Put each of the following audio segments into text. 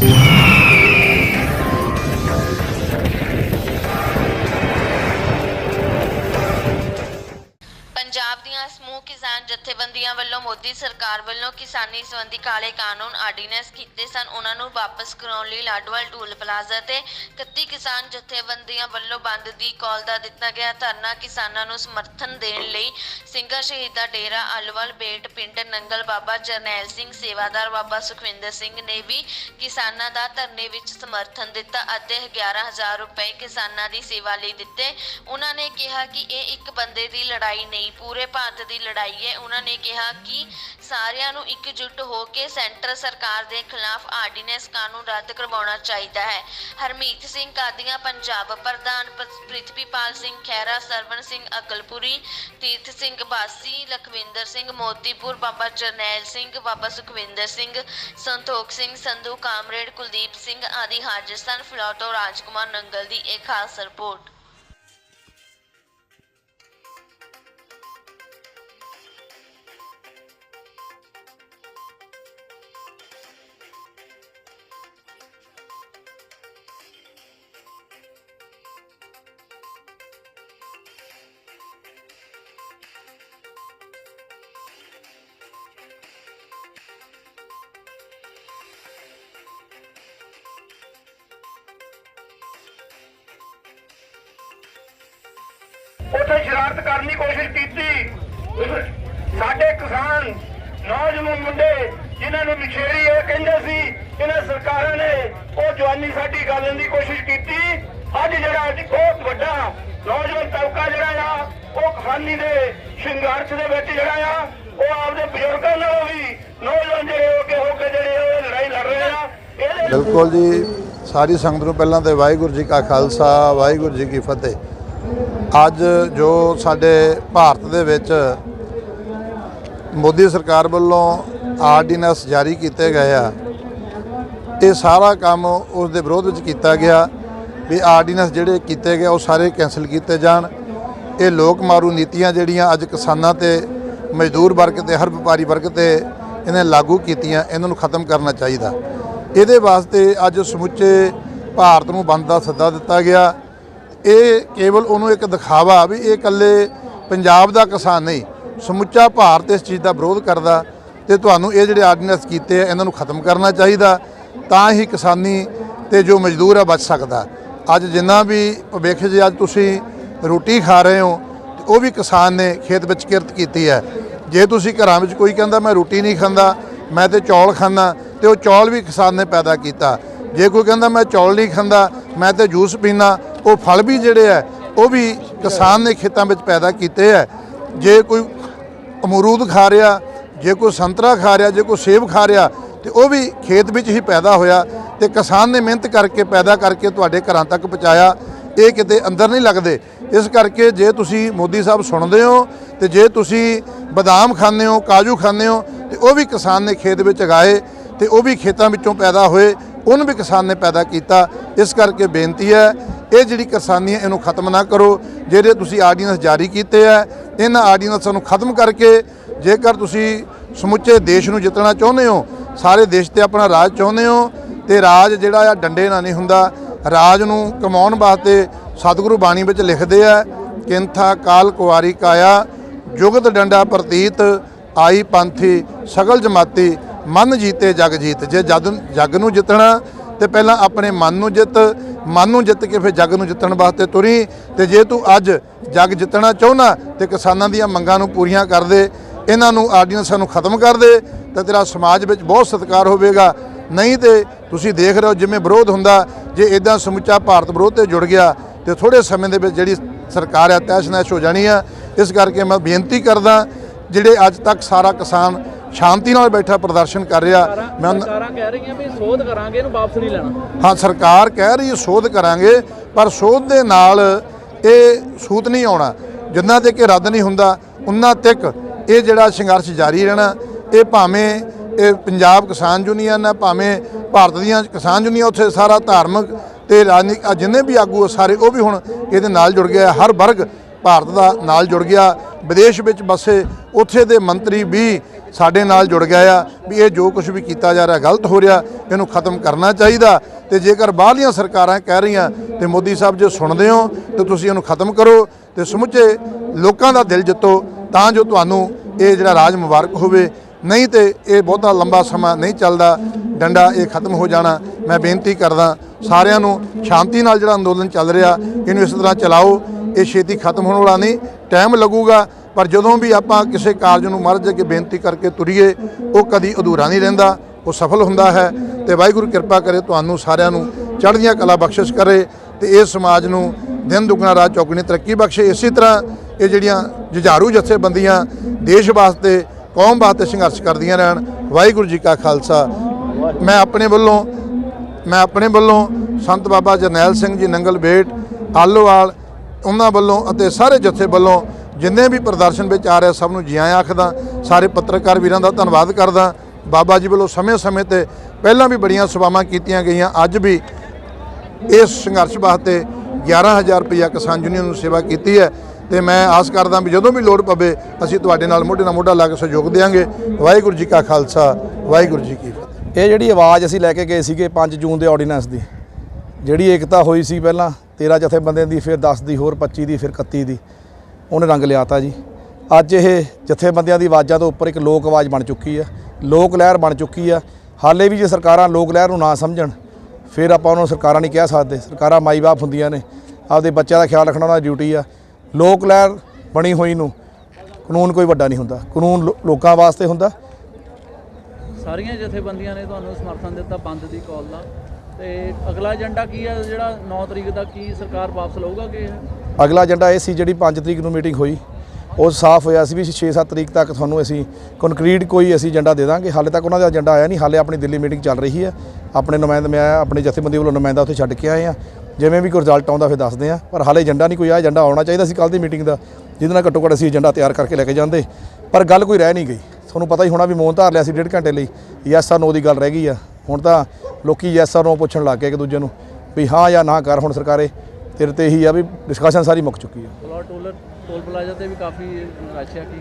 ਪੰਜਾਬ ਦੀਆਂ ਸਮੂਹ ਕਿਸਾਨ ਜਥੇਬੰਦੀਆਂ ਵੱਲੋਂ ਮੋਦੀ ਸਰਕਾਰ ਵੱਲੋਂ ਕਿਸਾਨੀ ਸੰਬੰਧੀ ਕਾਲੇ ਕਾਨੂੰਨ ਆਰਡੀਨੈਂਸ ਕੀਤੇ ਸਨ। ਉਹਨਾਂ ਨੂੰ ਵਾਪਸ ਕਰਾਉਣ ਲਈ ਲਾਡਵਾਲ ਟੂਲ ਪਲਾਜ਼ਾ ਤੇ 31 ਕਿਸਾਨ ਜਥੇਬੰਦੀਆਂ ਵੱਲੋਂ ਬੰਦ ਦੀ ਕਾਲ ਦਾ ਦਿੱਤਾ ਗਿਆ। ਧਰਨਾ ਕਿਸਾਨਾਂ ਨੂੰ ਸਮਰਥਨ ਦੇਣ ਲਈ ਸਿੰਘਾਂ ਸ਼ਹੀਦਾਂ ਡੇਰਾ ਅਲਵਲ ਬੇਟ ਪਿੰਡ ਨੰਗਲ ਬਾਬਾ ਜਰਨੈਲ ਸਿੰਘ, ਸੇਵਾਦਾਰ ਬਾਬਾ ਸੁਖਵਿੰਦਰ ਸਿੰਘ ਨੇ ਵੀ ਕਿਸਾਨਾਂ ਦਾ ਧਰਨੇ ਵਿੱਚ ਸਮਰਥਨ ਦਿੱਤਾ ਅਤੇ 11000 ਰੁਪਏ ਕਿਸਾਨਾਂ ਦੀ ਸੇਵਾ ਲਈ ਦਿੱਤੇ। ਉਹਨਾਂ ਨੇ ਕਿਹਾ ਕਿ ਇਹ ਇੱਕ ਬੰਦੇ ਦੀ ਲੜਾਈ ਨਹੀਂ, ਪੂਰੇ ਭਾਰਤ ਦੀ ਲੜਾਈ ਹੈ। ਉਹਨਾਂ ਨੇ ਕਿਹਾ ਕਿ ਸਾਰਿਆਂ ਨੂੰ ਇਕਜੁੱਟ ਹੋ ਕੇ ਸੈਂਟਰ ਸਰਕਾਰ ਦੇ ਖਿਲਾਫ ਆਰਡੀਨੈਂਸ ਕਾਨੂੰਨ ਰੱਦ ਕਰਵਾਉਣਾ ਚਾਹੀਦਾ ਹੈ। ਹਰਮੀਤ ਸਿੰਘ ਕਾਦੀਆਂ, ਪੰਜਾਬ ਪ੍ਰਧਾਨ ਪ੍ਰਿਥਵੀਪਾਲ ਸਿੰਘ ਖਹਿਰਾ, ਸਰਵਣ ਸਿੰਘ ਅਕਲਪੁਰੀ, ਤੀਰਥ ਸਿੰਘ ਬਾਸੀ, ਲਖਵਿੰਦਰ ਸਿੰਘ ਮੋਤੀਪੁਰ, ਬਾਬਾ ਜਰਨੈਲ ਸਿੰਘ, ਬਾਬਾ ਸੁਖਵਿੰਦਰ ਸਿੰਘ, ਸੰਤੋਖ ਸਿੰਘ, ਸੰਧੂ ਕਾਮਰੇਡ, ਕੁਲਦੀਪ ਸਿੰਘ ਆਦਿ ਹਾਜ਼ਰ ਸਨ। ਫਿਲੌਟੋ ਰਾਜਕੁਮਾਰ ਨੰਗਲ ਦੀ ਇੱਕ ਖਾਸ ਰਿਪੋਰਟ। ਉੱਥੇ ਸ਼ਰਾਰਤ ਕਰਨ ਦੀ ਕੋਸ਼ਿਸ਼ ਕੀਤੀ। ਸਾਡੇ ਕਿਸਾਨ, ਨੌਜਵਾਨ ਮੁੰਡੇ ਜਿਨ੍ਹਾਂ ਨੂੰ ਮਿਛੇੜੀ ਇਹ ਕਹਿੰਦੇ ਸੀ, ਇਹਨਾਂ ਸਰਕਾਰਾਂ ਨੇ ਉਹ ਜਵਾਨੀ ਸਾਡੀ ਗਾਲਣ ਦੀ ਕੋਸ਼ਿਸ਼ ਕੀਤੀ। ਅੱਜ ਜਿਹੜਾ ਅੱਜ ਬਹੁਤ ਵੱਡਾ ਨੌਜਵਾਨ ਤਬਕਾ ਜਿਹੜਾ ਆ, ਉਹ ਕਿਸਾਨੀ ਦੇ ਸੰਘਰਸ਼ ਦੇ ਵਿੱਚ ਜਿਹੜਾ ਆ, ਉਹ ਆਪਦੇ ਬਜ਼ੁਰਗਾਂ ਨਾਲੋਂ ਵੀ ਨੌਜਵਾਨ ਜਿਹੜੇ ਹੋ ਕੇ ਹੋ ਕੇ ਜਿਹੜੇ ਉਹ ਲੜਾਈ ਲੜ ਰਹੇ ਆ ਬਿਲਕੁਲ ਜੀ, ਸਾਰੀ ਸੰਗਤ ਨੂੰ ਪਹਿਲਾਂ ਤੇ ਵਾਹਿਗੁਰੂ ਜੀ ਕਾ ਖਾਲਸਾ, ਵਾਹਿਗੁਰੂ ਜੀ ਕੀ ਫਤਿਹ। ਅੱਜ ਜੋ ਸਾਡੇ ਭਾਰਤ ਦੇ ਵਿੱਚ ਮੋਦੀ ਸਰਕਾਰ ਵੱਲੋਂ ਆਰਡੀਨੈਂਸ ਜਾਰੀ ਕੀਤੇ ਗਏ ਆ, ਇਹ ਸਾਰਾ ਕੰਮ ਉਸ ਦੇ ਵਿਰੋਧ ਵਿੱਚ ਕੀਤਾ ਗਿਆ ਵੀ ਆਰਡੀਨੈਂਸ ਜਿਹੜੇ ਕੀਤੇ ਗਏ ਉਹ ਸਾਰੇ ਕੈਂਸਲ ਕੀਤੇ ਜਾਣ। ਇਹ ਲੋਕ ਮਾਰੂ ਨੀਤੀਆਂ ਜਿਹੜੀਆਂ ਅੱਜ ਕਿਸਾਨਾਂ ਤੇ, ਮਜ਼ਦੂਰ ਵਰਗ ਤੇ, ਹਰ ਵਪਾਰੀ ਵਰਗ ਤੇ ਇਹਨੇ ਲਾਗੂ ਕੀਤੀਆਂ, ਇਹਨਾਂ ਨੂੰ ਖਤਮ ਕਰਨਾ ਚਾਹੀਦਾ। ਇਹਦੇ ਵਾਸਤੇ ਅੱਜ ਸਮੁੱਚੇ ਭਾਰਤ ਨੂੰ ਬੰਦ ਦਾ ਸੱਦਾ ਦਿੱਤਾ ਗਿਆ। ਇਹ ਕੇਵਲ ਉਹਨੂੰ ਇੱਕ ਦਿਖਾਵਾ ਵੀ ਇਹ ਇਕੱਲੇ ਪੰਜਾਬ ਦਾ ਕਿਸਾਨ ਨਹੀਂ, ਸਮੁੱਚਾ ਭਾਰਤ ਇਸ ਚੀਜ਼ ਦਾ ਵਿਰੋਧ ਕਰਦਾ ਤੇ ਤੁਹਾਨੂੰ ਇਹ ਜਿਹੜੇ ਆਰਡੀਨੈਂਸ ਕੀਤੇ ਆ, ਇਹਨਾਂ ਨੂੰ ਖਤਮ ਕਰਨਾ ਚਾਹੀਦਾ, ਤਾਂ ਹੀ ਕਿਸਾਨੀ ਤੇ ਜੋ ਮਜ਼ਦੂਰ ਆ ਬਚ ਸਕਦਾ। ਅੱਜ ਜਿੰਨਾ ਵੀ ਭਵਿੱਖ ਜੇ, ਅੱਜ ਤੁਸੀਂ ਰੋਟੀ ਖਾ ਰਹੇ ਹੋ, ਤੇ ਉਹ ਵੀ ਕਿਸਾਨ ਨੇ ਖੇਤ ਵਿੱਚ ਕਿਰਤ ਕੀਤੀ ਹੈ। ਜੇ ਤੁਸੀਂ ਘਰਾਂ ਵਿੱਚ ਕੋਈ ਕਹਿੰਦਾ, ਮੈਂ ਰੋਟੀ ਨਹੀਂ ਖਾਂਦਾ, ਮੈਂ ਤੇ ਚੌਲ ਖਾਂਦਾ, ਤੇ ਉਹ ਚੌਲ ਵੀ ਕਿਸਾਨ ਨੇ ਪੈਦਾ ਕੀਤਾ। ਜੇ ਕੋਈ ਕਹਿੰਦਾ, ਮੈਂ ਚੌਲ ਨਹੀਂ ਖਾਂਦਾ, ਮੈਂ ਤੇ ਜੂਸ ਪੀਣਾ ਉਹ ਫਲ ਵੀ ਜਿਹੜੇ ਹੈ ਉਹ ਵੀ ਕਿਸਾਨ ਨੇ ਖੇਤਾਂ ਵਿੱਚ ਪੈਦਾ ਕੀਤੇ ਹੈ ਜੇ ਕੋਈ ਅਮਰੂਦ ਖਾ ਰਿਹਾ, ਜੇ ਕੋਈ ਸੰਤਰਾ ਖਾ ਰਿਹਾ, ਜੇ ਕੋਈ ਸੇਬ ਖਾ ਰਿਹਾ, ਤੇ ਉਹ ਵੀ ਖੇਤ ਵਿੱਚ ਹੀ ਪੈਦਾ ਹੋਇਆ ਤੇ ਕਿਸਾਨ ਨੇ ਮਿਹਨਤ ਕਰਕੇ ਪੈਦਾ ਕਰਕੇ ਤੁਹਾਡੇ ਘਰਾਂ ਤੱਕ ਪਹੁੰਚਾਇਆ। ਇਹ ਕਿਤੇ ਅੰਦਰ ਨਹੀਂ ਲੱਗਦੇ। ਇਸ ਕਰਕੇ ਜੇ ਤੁਸੀਂ ਮੋਦੀ ਸਾਹਿਬ ਸੁਣਦੇ ਹੋ ਤੇ ਜੇ ਤੁਸੀਂ ਬਦਾਮ ਖਾਂਦੇ ਹੋ, ਕਾਜੂ ਖਾਂਦੇ ਹੋ, ਤੇ ਉਹ ਵੀ ਕਿਸਾਨ ਨੇ ਖੇਤ ਵਿੱਚ ਉਗਾਏ ਤੇ ਉਹ ਵੀ ਖੇਤਾਂ ਵਿੱਚੋਂ ਪੈਦਾ ਹੋਏ, ਉਹਨੂੰ ਵੀ ਕਿਸਾਨ ਨੇ ਪੈਦਾ ਕੀਤਾ। ਇਸ ਕਰਕੇ ਬੇਨਤੀ ਹੈ ਇਹ ਜਿਹੜੀ ਕਿਸਾਨੀ ਹੈ, ਇਹਨੂੰ ਖਤਮ ਨਾ ਕਰੋ। ਜਿਹੜੇ ਤੁਸੀਂ ਆਰਡੀਨੈਂਸ ਜਾਰੀ ਕੀਤੇ ਆ, ਇਹਨਾਂ ਆਰਡੀਨੈਂਸਾਂ ਨੂੰ ਖਤਮ ਕਰਕੇ ਜੇਕਰ ਤੁਸੀਂ ਸਮੁੱਚੇ ਦੇਸ਼ ਨੂੰ ਜਿੱਤਣਾ ਚਾਹੁੰਦੇ ਹੋ, ਸਾਰੇ ਦੇਸ਼ ਤੇ ਆਪਣਾ ਰਾਜ ਚਾਹੁੰਦੇ ਹੋ, ਤੇ ਰਾਜ ਜਿਹੜਾ ਆ ਡੰਡੇ ਨਾਲ ਨਹੀਂ ਹੁੰਦਾ। ਰਾਜ ਨੂੰ ਕਮਾਉਣ ਵਾਸਤੇ ਸਤਿਗੁਰੂ ਬਾਣੀ ਵਿੱਚ ਲਿਖਦੇ ਆ, ਕਿੰਥਾ ਕਾਲ ਕੁਵਾਰੀ ਕਾਇਆ, ਜੁਗਤ ਡੰਡਾ ਪ੍ਰਤੀਤ, ਆਈ ਪੰਥੀ ਸਗਲ ਜਮਾਤੀ, ਮਨ ਜੀਤੇ ਜਗ ਜੀਤ। ਜੇ ਜਦ ਜਗ ਨੂੰ ਜਿੱਤਣਾ ਤੇ ਪਹਿਲਾਂ ਆਪਣੇ ਮਨ ਨੂੰ ਜਿੱਤ, ਮਨ ਨੂੰ ਜਿੱਤ ਕੇ ਫਿਰ ਜੱਗ ਨੂੰ ਜਿੱਤਣ ਵਾਸਤੇ ਤੁਰੀ ਤੇ ਜੇ ਤੂੰ ਅੱਜ ਜੱਗ ਜਿੱਤਣਾ ਚਾਹੁੰਦਾ ਤੇ ਕਿਸਾਨਾਂ ਦੀਆਂ ਮੰਗਾਂ ਨੂੰ ਪੂਰੀਆਂ ਕਰ ਦੇ, ਇਹਨਾਂ ਨੂੰ ਆਰਡੀਨੈਂਸਾਂ ਨੂੰ ਖਤਮ ਕਰ ਦੇ, ਤਾਂ ਤੇਰਾ ਸਮਾਜ ਵਿੱਚ ਬਹੁਤ ਸਤਿਕਾਰ ਹੋਵੇਗਾ। ਨਹੀਂ ਤੇ ਤੁਸੀਂ ਦੇਖ ਰਹੇ ਹੋ ਜਿਵੇਂ ਵਿਰੋਧ ਹੁੰਦਾ, ਜੇ ਇਦਾਂ ਸਮੁੱਚਾ ਭਾਰਤ ਵਿਰੋਧ ਤੇ ਜੁੜ ਗਿਆ ਤੇ ਥੋੜੇ ਸਮੇਂ ਦੇ ਵਿੱਚ ਜਿਹੜੀ ਸਰਕਾਰ ਹੈ ਤੈਸ਼ ਨੈਸ਼ ਹੋ ਜਾਣੀ ਆ। ਇਸ ਕਰਕੇ ਮੈਂ ਬੇਨਤੀ ਕਰਦਾ, ਜਿਹੜੇ ਅੱਜ ਤੱਕ ਸਾਰਾ ਕਿਸਾਨ ਸ਼ਾਂਤੀ ਨਾਲ ਬੈਠਾ ਪ੍ਰਦਰਸ਼ਨ ਕਰ ਰਿਹਾ। ਮੈਂ ਸਰਕਾਰਾਂ ਕਹਿ ਰਹੀਆਂ ਵੀ ਸੋਧ ਕਰਾਂਗੇ ਇਹਨੂੰ ਵਾਪਸ ਨਹੀਂ ਲੈਣਾ। ਹਾਂ ਸਰਕਾਰ ਕਹਿ ਰਹੀ ਹੈ ਸੋਧ ਕਰਾਂਗੇ ਪਰ ਸੋਧ ਦੇ ਨਾਲ ਇਹ ਸੂਤ ਨਹੀਂ ਆਉਣਾ। ਜਿੰਨਾ ਤੱਕ ਇਹ ਰੱਦ ਨਹੀਂ ਹੁੰਦਾ ਉਨਾ ਤੱਕ ਇਹ ਜਿਹੜਾ ਸੰਘਰਸ਼ ਜਾਰੀ ਰਹਿਣਾ ਇਹ ਭਾਵੇਂ ਇਹ ਪੰਜਾਬ ਕਿਸਾਨ ਯੂਨੀਅਨ ਹੈ ਭਾਵੇਂ ਭਾਰਤ ਦੀਆਂ ਕਿਸਾਨ ਯੂਨੀਅਨ ਉੱਥੇ ਸਾਰਾ ਧਾਰਮਿਕ ਤੇ ਰਾਜਨੀਤਿਕ ਜਿੰਨੇ ਵੀ ਆਗੂ ਸਾਰੇ ਉਹ ਵੀ ਹੁਣ ਇਹਦੇ ਨਾਲ ਜੁੜ ਗਏ ਆ। ਹਰ ਵਰਗ ਭਾਰਤ ਦਾ ਨਾਲ ਜੁੜ ਗਿਆ, ਵਿਦੇਸ਼ ਵਿੱਚ ਬਸੇ ਉੱਥੇ ਦੇ ਮੰਤਰੀ ਵੀ ਸਾਡੇ ਨਾਲ ਜੁੜ ਗਿਆ ਆ, ਵੀ ਇਹ ਜੋ ਕੁਝ ਵੀ ਕੀਤਾ ਜਾ ਰਿਹਾ ਗਲਤ ਹੋ ਰਿਹਾ, ਇਹਨੂੰ ਖਤਮ ਕਰਨਾ ਚਾਹੀਦਾ। ਤੇ ਜੇਕਰ ਬਾਹਰਲੀਆਂ ਸਰਕਾਰਾਂ ਕਹਿ ਰਹੀਆਂ, ਤੇ ਮੋਦੀ ਸਾਹਿਬ ਜੇ ਸੁਣਦੇ ਹੋ, ਤੇ ਤੁਸੀਂ ਇਹਨੂੰ ਖਤਮ ਕਰੋ, ਤੇ ਸਮੁੱਚੇ ਲੋਕਾਂ ਦਾ ਦਿਲ ਜਿੱਤੋ, ਤਾਂ ਜੋ ਤੁਹਾਨੂੰ ਇਹ ਜਿਹੜਾ ਰਾਜ ਮੁਬਾਰਕ ਹੋਵੇ। ਨਹੀਂ ਤੇ ਇਹ ਬਹੁਤਾ ਲੰਬਾ ਸਮਾਂ ਨਹੀਂ ਚੱਲਦਾ, ਡੰਡਾ ਇਹ ਖਤਮ ਹੋ ਜਾਣਾ। ਮੈਂ ਬੇਨਤੀ ਕਰਦਾ ਸਾਰਿਆਂ ਨੂੰ ਸ਼ਾਂਤੀ ਨਾਲ ਜਿਹੜਾ ਅੰਦੋਲਨ ਚੱਲ ਰਿਹਾ, ਇਹਨੂੰ ਇਸ ਤਰ੍ਹਾਂ ਚਲਾਓ। ਇਹ ਛੇਤੀ ਖਤਮ ਹੋਣ ਵਾਲਾ ਨਹੀਂ ਟਾਈਮ ਲੱਗੂਗਾ, ਪਰ ਜਦੋਂ ਵੀ ਆਪਾਂ ਕਿਸੇ ਕਾਰਜ ਨੂੰ ਮਹਾਰਾਜ ਅੱਗੇ ਬੇਨਤੀ ਕਰਕੇ ਤੁਰੀਏ, ਉਹ ਕਦੀ ਅਧੂਰਾ ਨਹੀਂ ਰਹਿੰਦਾ, ਉਹ ਸਫਲ ਹੁੰਦਾ ਹੈ ਤੇ ਵਾਹਿਗੁਰੂ ਕਿਰਪਾ ਕਰੇ ਤੁਹਾਨੂੰ ਸਾਰਿਆਂ ਨੂੰ ਚੜ੍ਹਦੀਆਂ ਕਲਾ ਬਖਸ਼ਿਸ਼ ਕਰੇ ਤੇ ਇਸ ਸਮਾਜ ਨੂੰ ਦਿਨ ਦੁਗਣਾ ਰਾਤ ਚੌਗਣੀ ਤਰੱਕੀ ਬਖਸ਼ੇ। ਇਸੇ ਤਰ੍ਹਾਂ ਇਹ ਜਿਹੜੀਆਂ ਜੁਝਾਰੂ ਜਥੇਬੰਦੀਆਂ ਦੇਸ਼ ਵਾਸਤੇ, ਕੌਮ ਵਾਸਤੇ ਸੰਘਰਸ਼ ਕਰਦੀਆਂ ਰਹਿਣ, ਵਾਹਿਗੁਰੂ ਜੀ ਕਾ ਖਾਲਸਾ। ਮੈਂ ਆਪਣੇ ਵੱਲੋਂ, ਮੈਂ ਆਪਣੇ ਵੱਲੋਂ ਸੰਤ ਬਾਬਾ ਜਰਨੈਲ ਸਿੰਘ ਜੀ ਨੰਗਲ ਬੇਟ, ਆਲੋਵਾਲ ਉਹਨਾਂ ਵੱਲੋਂ ਅਤੇ ਸਾਰੇ ਜਥੇ ਵੱਲੋਂ ਜਿੰਨੇ ਵੀ ਪ੍ਰਦਰਸ਼ਨ ਵਿੱਚ ਆ ਰਿਹਾ ਸਭ ਨੂੰ ਜੀ ਆਇਆਂ ਆਖਦਾ, ਸਾਰੇ ਪੱਤਰਕਾਰ ਵੀਰਾਂ ਦਾ ਧੰਨਵਾਦ ਕਰਦਾ। ਬਾਬਾ ਜੀ ਵੱਲੋਂ ਸਮੇਂ-ਸਮੇਂ ਤੇ ਪਹਿਲਾਂ ਵੀ ਬੜੀਆਂ ਸੇਵਾਵਾਂ ਕੀਤੀਆਂ ਗਈਆਂ, ਅੱਜ ਵੀ ਇਸ ਸੰਘਰਸ਼ ਵਾਸਤੇ 11000 ਰੁਪਇਆ ਕਿਸਾਨ ਯੂਨੀਅਨ ਨੂੰ ਸੇਵਾ ਕੀਤੀ ਹੈ ਤੇ ਮੈਂ ਆਸ ਕਰਦਾ ਵੀ ਜਦੋਂ ਵੀ ਲੋੜ ਪਵੇ, ਅਸੀਂ ਤੁਹਾਡੇ ਨਾਲ ਮੋਢੇ ਨਾਲ ਮੋਢਾ ਲਾ ਕੇ ਸਹਿਯੋਗ ਦੇਵਾਂਗੇ ਵਾਹਿਗੁਰੂ ਜੀ ਕਾ ਖਾਲਸਾ, ਵਾਹਿਗੁਰੂ ਜੀ ਕੀ ਫਤਿਹ। ਇਹ ਜਿਹੜੀ ਆਵਾਜ਼ ਅਸੀਂ ਲੈ ਕੇ ਗਏ ਸੀਗੇ 5 ਜੂਨ ਦੇ ਆਰਡੀਨੈਂਸ ਦੀ, ਜਿਹੜੀ ਏਕਤਾ ਹੋਈ ਸੀ ਪਹਿਲਾਂ 13 ਜਥੇਬੰਦੀਆਂ ਦੀ, ਫਿਰ 10 ਦੀ, ਹੋਰ 25 ਦੀ, ਫਿਰ 31 ਦੀ। ਉਹਨੇ ਰੰਗ ਲਿਆਤਾ ਜੀ। ਅੱਜ ਇਹ ਜਥੇਬੰਦੀਆਂ ਦੀ ਆਵਾਜ਼ਾਂ ਤੋਂ ਉੱਪਰ ਇੱਕ ਲੋਕ ਆਵਾਜ਼ ਬਣ ਚੁੱਕੀ ਆ। ਲੋਕ ਲਹਿਰ ਬਣ ਚੁੱਕੀ ਆ। ਹਾਲੇ ਵੀ ਜੇ ਸਰਕਾਰਾਂ ਲੋਕ ਲਹਿਰ ਨੂੰ ਨਾ ਸਮਝਣ, ਫਿਰ ਆਪਾਂ ਉਹਨਾਂ ਨੂੰ ਸਰਕਾਰਾਂ ਨਹੀਂ ਕਹਿ ਸਕਦੇ। ਸਰਕਾਰਾਂ ਮਾਈ-ਬਾਪ ਹੁੰਦੀਆਂ ਨੇ। ਆਪਦੇ ਬੱਚਿਆਂ ਦਾ ਖਿਆਲ ਰੱਖਣਾ ਉਹਨਾਂ ਦੀ ਡਿਊਟੀ ਆ। ਲੋਕ ਲਹਿਰ ਬਣੀ ਹੋਈ ਨੂੰ ਕਾਨੂੰਨ ਕੋਈ ਵੱਡਾ ਨਹੀਂ ਹੁੰਦਾ। ਕਾਨੂੰਨ ਲੋਕਾਂ ਵਾਸਤੇ ਹੁੰਦਾ। ਸਾਰੀਆਂ ਜਥੇਬੰਦੀਆਂ ਨੇ ਤੁਹਾਨੂੰ ਸਮਰਥਨ ਦਿੱਤਾ ਬੰਦ ਦੀ ਕਾਲ ਦਾ। ਤੇ ਅਗਲਾ ਏਜੰਡਾ ਕੀ ਹੈ? ਜਿਹੜਾ 9 ਤਰੀਕ ਦਾ ਕੀ ਸਰਕਾਰ ਵਾਪਸ ਲਊਗਾ ਕਿ ਅਗਲਾ ਏਜੰਡਾ ਇਹ ਸੀ ਜਿਹੜੀ 5 ਤਰੀਕ ਨੂੰ ਮੀਟਿੰਗ ਹੋਈ। ਉਹ ਸਾਫ਼ ਹੋਇਆ ਸੀ ਵੀ 6-7 ਤਰੀਕ ਤੱਕ ਤੁਹਾਨੂੰ ਅਸੀਂ ਕੰਕਰੀਟ ਕੋਈ ਅਸੀਂ ਏਜੰਡਾ ਦੇ ਦਾਂਗੇ। ਹਾਲੇ ਤੱਕ ਉਹਨਾਂ ਦਾ ਏਜੰਡਾ ਆਇਆ ਨਹੀਂ। ਹਾਲੇ ਆਪਣੀ ਦਿੱਲੀ ਮੀਟਿੰਗ ਚੱਲ ਰਹੀ ਹੈ। ਆਪਣੇ ਨੁਮਾਇੰਦੇ, ਮੈਂ ਆਪਣੇ ਜਥੇਬੰਦੀ ਵੱਲੋਂ ਨੁਮਾਇੰਦਾ ਉੱਥੇ ਛੱਡ ਕੇ ਆਏ ਆ ਜਿਵੇਂ ਵੀ ਕੋਈ ਰਿਜ਼ਲਟ ਆਉਂਦਾ ਫਿਰ ਦੱਸਦੇ ਆ ਪਰ ਹਾਲੇ ਏਜੰਡਾ ਨਹੀਂ ਕੋਈ ਆ ਏਜੰਡਾ ਆਉਣਾ ਚਾਹੀਦਾ ਸੀ ਕੱਲ ਦੀ ਮੀਟਿੰਗ ਦਾ, ਜਿਹਦੇ ਨਾਲ ਘੱਟੋ ਘੱਟ ਅਸੀਂ ਏਜੰਡਾ ਤਿਆਰ ਕਰਕੇ ਲੈ ਕੇ ਜਾਂਦੇ। ਪਰ ਗੱਲ ਕੋਈ ਰਹਿ ਨਹੀਂ ਗਈ। ਤੁਹਾਨੂੰ ਪਤਾ ਹੀ ਹੋਣਾ ਵੀ ਮੋਹਨ ਧਾਰ ਲਿਆ ਸੀ ਡੇਢ ਘੰਟੇ ਲਈ ਯੈਸ ਆਰ ਨੋ ਦੀ ਗੱਲ ਰਹਿ ਗਈ ਆ। ਹੁਣ ਤਾਂ ਲੋਕੀ ਯੈਸ ਆਰ ਨੋ ਪੁੱਛਣ ਲੱਗ ਗਏ ਇੱਕ ਦੂਜੇ ਨੂੰ ਵੀ ਹਾਂ ਜਾਂ ਨਾ ਕਰ ਹੁਣ ਸਰਕਾਰੇ ਤੇਰੇ ਤੇ ਇਹੀ ਆ ਵੀ ਡਿਸਕਸ਼ਨ ਸਾਰੀ ਮੁੱਕ ਚੁੱਕੀ ਆ। ਪਲਾਟ ਟੋਲਰ ਟੋਲ ਪਲਾਜ਼ਾ ਤੇ ਵੀ ਕਾਫੀ ਰਸ਼ ਆ ਕੀ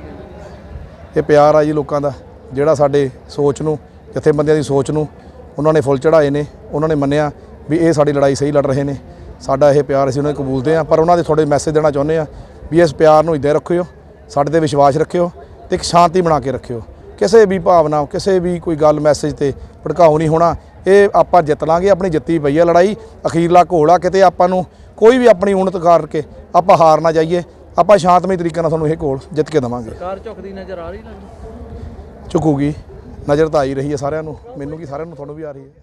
ਇਹ ਪਿਆਰ ਆ ਜੀ ਲੋਕਾਂ ਦਾ ਜਿਹੜਾ ਸਾਡੇ ਸੋਚ ਨੂੰ ਜਥੇਬੰਦੀਆਂ ਦੀ ਸੋਚ ਨੂੰ ਉਹਨਾਂ ਨੇ ਫੁੱਲ ਚੜਾਏ ਨੇ ਉਹਨਾਂ ਨੇ ਮੰਨਿਆ ਵੀ ਇਹ ਸਾਡੀ ਲੜਾਈ ਸਹੀ ਲੜ ਰਹੇ ਨੇ। ਸਾਡਾ ਇਹ ਪਿਆਰ ਅਸੀਂ ਉਹਨਾਂ ਨੂੰ ਕਬੂਲਦੇ ਆ ਪਰ ਉਹਨਾਂ ਦੇ ਥੋੜੇ ਮੈਸੇਜ ਦੇਣਾ ਚਾਹੁੰਦੇ ਆ ਵੀ ਇਸ ਪਿਆਰ ਨੂੰ ਇੱਦਾਂ ਰੱਖਿਓ ਸਾਡੇ ਤੇ ਵਿਸ਼ਵਾਸ ਰੱਖਿਓ ਤੇ ਇੱਕ ਸ਼ਾਂਤੀ ਬਣਾ ਕੇ ਰੱਖਿਓ। ਕਿਸੇ ਵੀ ਭਾਵਨਾ ਕਿਸੇ ਵੀ ਕੋਈ ਗੱਲ ਮੈਸੇਜ ਤੇ ਭੜਕਾਊ ਨਹੀਂ ਹੋਣਾ। ਇਹ ਆਪਾਂ ਜਿੱਤ ਲਾਂਗੇ ਆਪਣੀ ਜਿੱਤੀ ਪਈ ਆ ਲੜਾਈ। ਅਖੀਰਲਾ ਘੋਲ ਆ ਕਿਤੇ ਆਪਾਂ ਨੂੰ ਕੋਈ ਵੀ ਆਪਣੀ ਉਨਤ ਕਰਕੇ ਆਪਾਂ ਹਾਰ ਨਾ ਜਾਈਏ। ਆਪਾਂ ਸ਼ਾਂਤਮਈ ਤਰੀਕੇ ਨਾਲ ਤੁਹਾਨੂੰ ਇਹ ਘੋਲ ਜਿੱਤ ਕੇ ਦੇਵਾਂਗੇ। ਸਰਕਾਰ ਝੁਕਦੀ ਨਜ਼ਰ ਆ ਰਹੀ ਲੱਗਦਾ। ਝੁਕੂਗੀ। ਨਜ਼ਰ ਤਾਂ ਆਈ ਰਹੀ ਹੈ ਸਾਰਿਆਂ ਨੂੰ। ਮੈਨੂੰ ਕੀ ਸਾਰਿਆਂ ਨੂੰ ਤੁਹਾਨੂੰ ਵੀ ਆ ਰਹੀ ਹੈ।